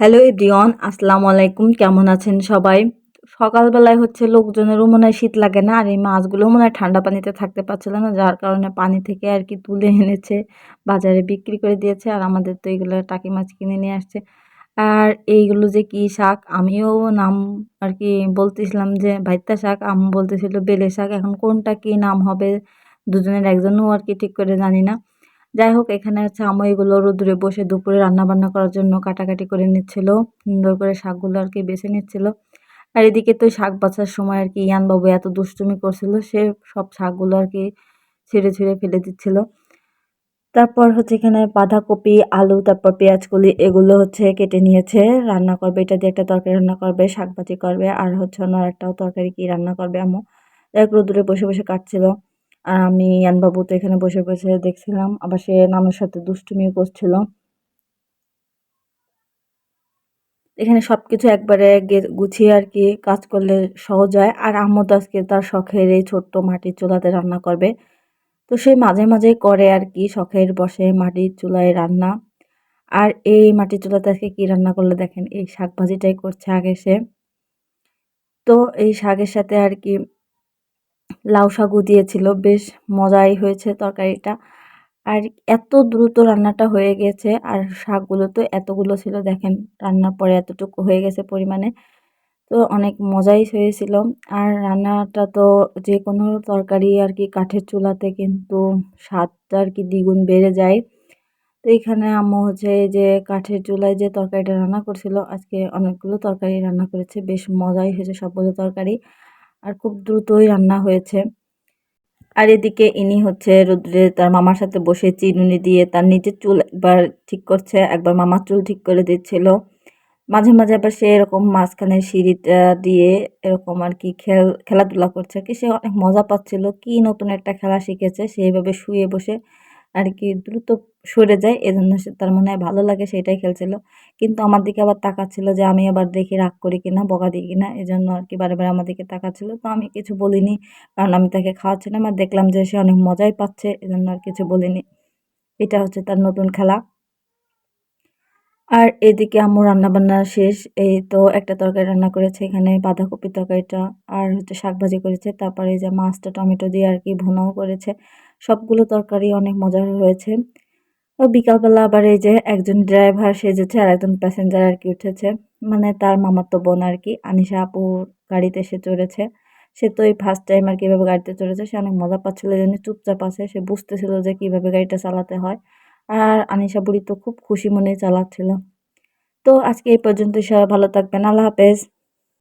Hello everyone আসসালামু আলাইকুম কেমন আছেন সবাই? সকালবেলায় হচ্ছে লোকজনেরও মনে হয় শীত লাগে না, আর এই মাছগুলো মনে হয় ঠান্ডা পানিতে থাকতে পারছিল না, যার কারণে পানি থেকে আর কি তুলে এনেছে, বাজারে বিক্রি করে দিয়েছে, আর আমাদের তো এইগুলো টাকি মাছ কিনে নিয়ে আসছে। আর এইগুলো যে কি শাক, আমিও নাম আর কি বলতেছিলাম যে ভাইতা শাক, আম বলতেছিল বেলে শাক, এখন কোনটা কি নাম হবে, দুজনের একজনও আর কি ঠিক করে জানি না। যাই হোক এখানে হচ্ছে আমু এগুলো রোদ্রে বসে দুপুরে রান্না বান্না করার জন্য কাটাকাটি করে নিচ্ছিল, সুন্দর করে শাকগুলো আর কি বেছে নিচ্ছিল। আর এদিকে তো শাক বাছার সময় আর কি ইয়ানবাবু এত দুষ্টুমি করছিল, সে সব শাকগুলো আর কি ছিঁড়ে ছিঁড়ে ফেলে দিচ্ছিল। তারপর হচ্ছে এখানে বাঁধাকপি, আলু, তারপর পেঁয়াজ কলি এগুলো হচ্ছে কেটে নিয়েছে, রান্না করবে, এটা দিয়ে একটা তরকারি রান্না করবে শাক ভাজি করবে, আর হচ্ছে অন্য একটাও তরকারি কি রান্না করবে আমু এক রোদ্রে বসে বসে কাটছিল। আর আমি ইয়ানবাবু তো এখানে বসে বসে দেখছিলাম, আবার সে নামের সাথে দুষ্টুমিও করছিল। এখানে সব কিছু একবারে গুছিয়ে আর কি কাজ করলে সহজ হয়। আর আহমদ আজকে তার শখের এই ছোট্ট মাটির চুলাতে রান্না করবে। তো সে মাঝে মাঝে করে আর কি, শখের বসে মাটির চুলায় রান্না। আর এই মাটির চুলাতে আজকে কী রান্না করলে দেখেন, এই শাক ভাজিটাই করছে আগে সে। তো এই শাকের সাথে আর কি লাউ শাকও দিয়েছিল, বেশ মজাই হয়েছে তরকারিটা। আর এত দ্রুত রান্নাটা হয়ে গেছে, আর শাকগুলো তো এতগুলো ছিল, দেখেন রান্নার পরে এতটুকু হয়ে গেছে পরিমাণে। তো অনেক মজাই হয়েছিল। আর রান্নাটা তো যে কোনো তরকারি আর কি কাঠের চুলাতে কিন্তু স্বাদটা আর কি দ্বিগুণ বেড়ে যায়। তো এখানে আম্মু হচ্ছে যে কাঠের চুলায় যে তরকারিটা রান্না করছিল, আজকে অনেকগুলো তরকারি রান্না করেছে, বেশ মজাই হয়েছে সবগুলো তরকারি। আর খুব দ্রুতই রান্না হয়েছে। আর এদিকে ইনি হচ্ছে রুদ্রে তার মামার সাথে বসে চিনুনি দিয়ে তার নিজের চুল একবার ঠিক করছে, একবার মামার চুল ঠিক করে দিচ্ছিল। মাঝে মাঝে আবার সে এরকম মাঝখানে সিঁড়িটা দিয়ে এরকম আর কি খেল, খেলাধুলা করছে কি। সে অনেক মজা পাচ্ছিল, কি নতুন একটা খেলা শিখেছে। সেইভাবে শুয়ে বসে আর কি দ্রুত সরে যায়, এজন্য সে, তার মনে হয় ভালো লাগে সেটাই খেলছিল। কিন্তু আমার দিকে আবার তাকাচ্ছিল যে আমি আবার দেখি রাগ করি কিনা, বকা দিই কিনা, এজন্য আর কি বারে বারে আমার দিকে তাকাচ্ছিল। তো আমি কিছু বলিনি, কারণ আমি তাকে খাওয়াচ্ছিলাম আর দেখলাম যে সে অনেক মজাই পাচ্ছে, এজন্য আর কিছু বলিনি। এটা হচ্ছে তার নতুন খেলা। আর এদিকে আম্মু রান্নাবান্না শেষ, এই তো একটা তরকারি রান্না করেছে, এখানে বাঁধাকপির তরকারিটা, আর হচ্ছে শাক ভাজি করেছে, তারপরে এই যে মাছটা টমেটো দিয়ে আর কি ভুনাও করেছে, সবগুলো তরকারি অনেক মজার হয়েছে। ও বিকালবেলা আবার এই যে একজন ড্রাইভার সেজেছে আর একজন প্যাসেঞ্জার আর কি উঠেছে। মানে তার মামাতো বোন আর কি, আনিশা আপু গাড়িতে এসে চড়েছে। সে তো এই ফার্স্ট টাইম আর কীভাবে গাড়িতে চড়েছে, সে অনেক মজা পাচ্ছিল জন্য চুপচাপ আছে, সে বুঝতেছিল যে কীভাবে গাড়িটা চালাতে হয়। আর আনিশা বুড়ি তো খুব খুশি মনে চালাচ্ছিল। তো আজকে এই পর্যন্ত সবাই ভালো থাকবেন, আল্লাহ হাফেজ।